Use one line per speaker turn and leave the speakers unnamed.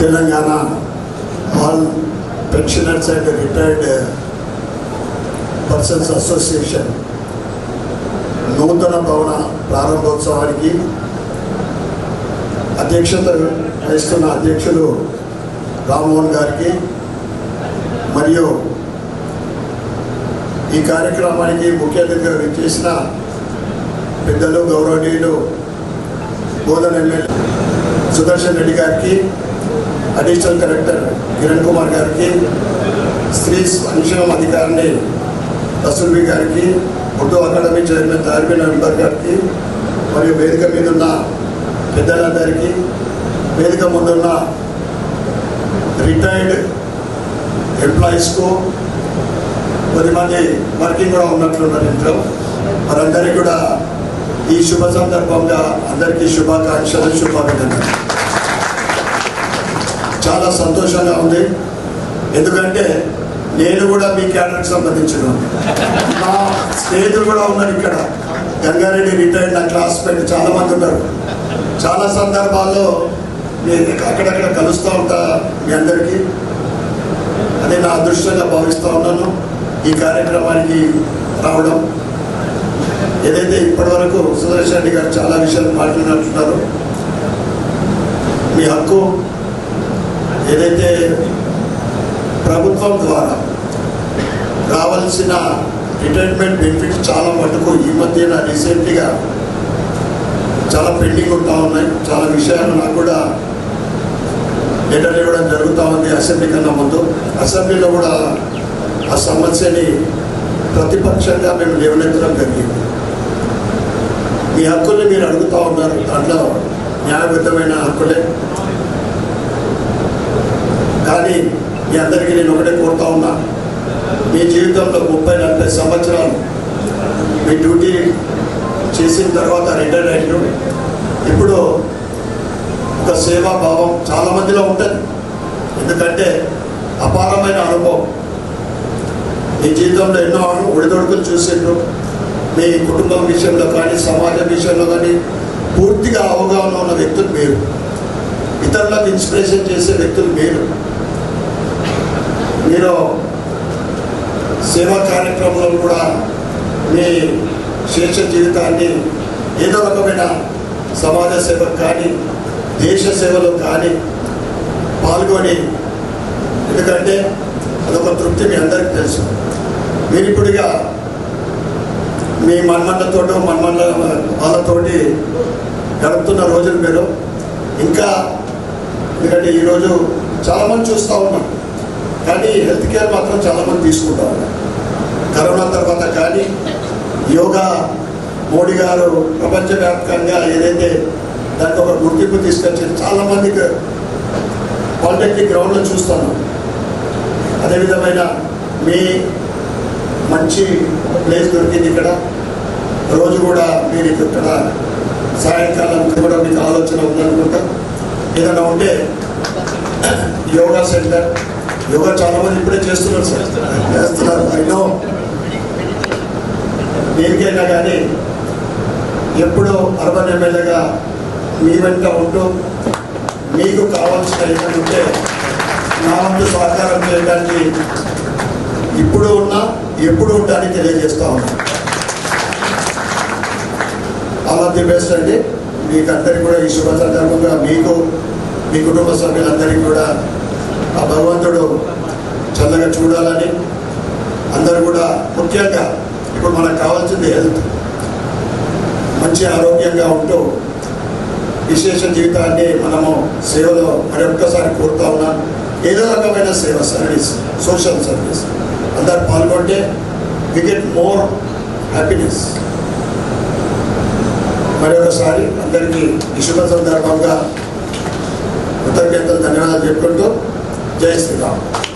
Telangana. All pensioners and retired persons association నూతన భవన ప్రారంభోత్సవానికి అధ్యక్షత వహిస్తున్న అధ్యక్షులు రామ్మోహన్ గారికి మరియు ఈ కార్యక్రమానికి ముఖ్య అతిథిగా విచ్చేసిన పెద్దలు గౌరవనీయులు బోధన ఎమ్మెల్యే సుదర్శన్ రెడ్డి గారికి అడిషనల్ కలెక్టర్ కిరణ్ కుమార్ గారికి స్త్రీ సంక్షేమ అధికారిని రసూల్బీ గారికి ఉర్దూ అకాడమీ చైర్మన్ తార్బిన్ అంబర్ గారికి మరియు వేదిక మీద ఉన్న పెద్దలందరికీ వేదిక ముందున్న రిటైర్డ్ ఎంప్లాయీస్కు కొద్దిమంది వర్కింగ్ కూడా ఉన్నట్లున్నారు ఇంట్లో. వారందరికీ కూడా ఈ శుభ సందర్భంగా అందరికీ శుభాకాంక్షలు శుభాభినందనలు. చాలా సంతోషంగా ఉంది. ఎందుకంటే నేను కూడా మీ క్యాడర్కి సంబంధించిన నా స్నేహితులు కూడా ఉన్నారు ఇక్కడ. గంగారెడ్డి రిటైర్డ్ నా క్లాస్మేట్ చాలా మంది ఉన్నారు. చాలా సందర్భాల్లో నేను అక్కడక్కడ కలుస్తూ ఉంటా మీ అందరికీ. అది నా అదృష్టంగా భావిస్తూ ఉన్నాను. ఈ కార్యక్రమానికి రావడం. ఏదైతే ఇప్పటివరకు సుదర్శన్ రెడ్డి గారు చాలా విషయాలు మాట్లాడుతున్నారు. మీ హక్కు ఏదైతే ప్రభుత్వం ద్వారా రావాల్సిన రిటైర్మెంట్ బెనిఫిట్స్ చాలా మటుకు ఈ మధ్యన రీసెంట్గా చాలా పెండింగ్ ఉంటా ఉన్నాయి. చాలా విషయాలు నాకు కూడా లెటర్ ఇవ్వడం జరుగుతూ ఉంది అసెంబ్లీ కన్నా ముందు. అసెంబ్లీలో కూడా ఆ సమస్యని ప్రతిపక్షంగా మేము లేవనెత్తడం జరిగింది. మీ హక్కుల్ని మీరు అడుగుతూ ఉన్నారు. దాంట్లో న్యాయబద్ధమైన హక్కులే. కానీ మీ అందరికీ నేను ఒకటే కోరుతా ఉన్నా. మీ జీవితంలో ముప్పై నలభై సంవత్సరాలు మీ డ్యూటీ చేసిన తర్వాత రిటైర్ అయ్యారు ఇప్పుడు ఒక సేవాభావం చాలా మందిలో ఉంటుంది. ఎందుకంటే అపారమైన అనుభవం. మీ జీవితంలో ఎన్నో ఒడిదొడుకులు చూసిండ్రు. మీ కుటుంబం విషయంలో కానీ సమాజం విషయంలో కానీ పూర్తిగా అవగాహన ఉన్న వ్యక్తులు మీరు. ఇతరులకు ఇన్స్పిరేషన్ చేసే వ్యక్తులు మీరు. మీరు సేవా కార్యక్రమంలో కూడా మీ శేష జీవితాన్ని ఏదో రకమైన సమాజ సేవ కానీ దేశ సేవలో కానీ పాల్గొని ఎందుకంటే అదొక తృప్తి మీ అందరికీ తెలుసు. మీరు ఇప్పుడుగా మీ మన్మన్లతోటో మన్మన్ల వాళ్ళతోటి గడుపుతున్న రోజులు మీరు. ఇంకా ఎందుకంటే ఈరోజు చాలామంది చూస్తూ ఉన్నాం కానీ హెల్త్ కేర్ మాత్రం చాలామంది తీసుకుంటా కరోనా తర్వాత కానీ యోగా మోడీ గారు ప్రపంచవ్యాప్తంగా ఏదైతే దానికి ఒక గుర్తింపు తీసుకొచ్చింది చాలా మందికి పాలిటెక్నిక్ గ్రౌండ్లో చూస్తాను అదే విధమైన మీ మంచి ప్లేస్ దొరికింది ఇక్కడ. రోజు కూడా మీరు ఇక్కడ సాయంకాలం కూడా మీకు ఆలోచన ఉందనుకుంటా. ఏదైనా ఉంటే యోగా సెంటర్ యోగా చాలా మంది ఇప్పుడే చేస్తున్నారు సార్. చేస్తున్నారు ఐ నో దేనికైనా కానీ ఎప్పుడూ అర్బన్ ఎమ్మెల్యేగా మీ వెంట ఉంటూ మీకు కావాల్సిన ఉంటే నా వంతు సహకారం చేయడానికి ఇప్పుడు ఉన్నా ఎప్పుడు ఉంటానని తెలియజేస్తా ఉన్నా. ఆల్ ఆఫ్ ది బెస్ట్ అండి. మీకు అందరికీ కూడా ఈ శుభ సందర్భంగా మీకు మీ కుటుంబ సభ్యులందరికీ కూడా ఆ భగవంతుడు చల్లగా చూడాలని అందరూ కూడా ముఖ్యంగా ఇప్పుడు మనకు కావాల్సింది హెల్త్ మంచి ఆరోగ్యంగా ఉంటూ విశేష జీవితాన్ని మనము సేవలో మరొక్కసారి కోరుతా ఉన్నాం. ఏదో రకమైన సేవ సర్వీస్ సోషల్ సర్వీస్ అందరు పాల్గొంటే వి గెట్ మోర్ హ్యాపీనెస్ మరొకసారి అందరికీ ఈ శుభ సందర్భంగా కృతజ్ఞతలు ధన్యవాదాలు చెప్పుకుంటూ 제스 러.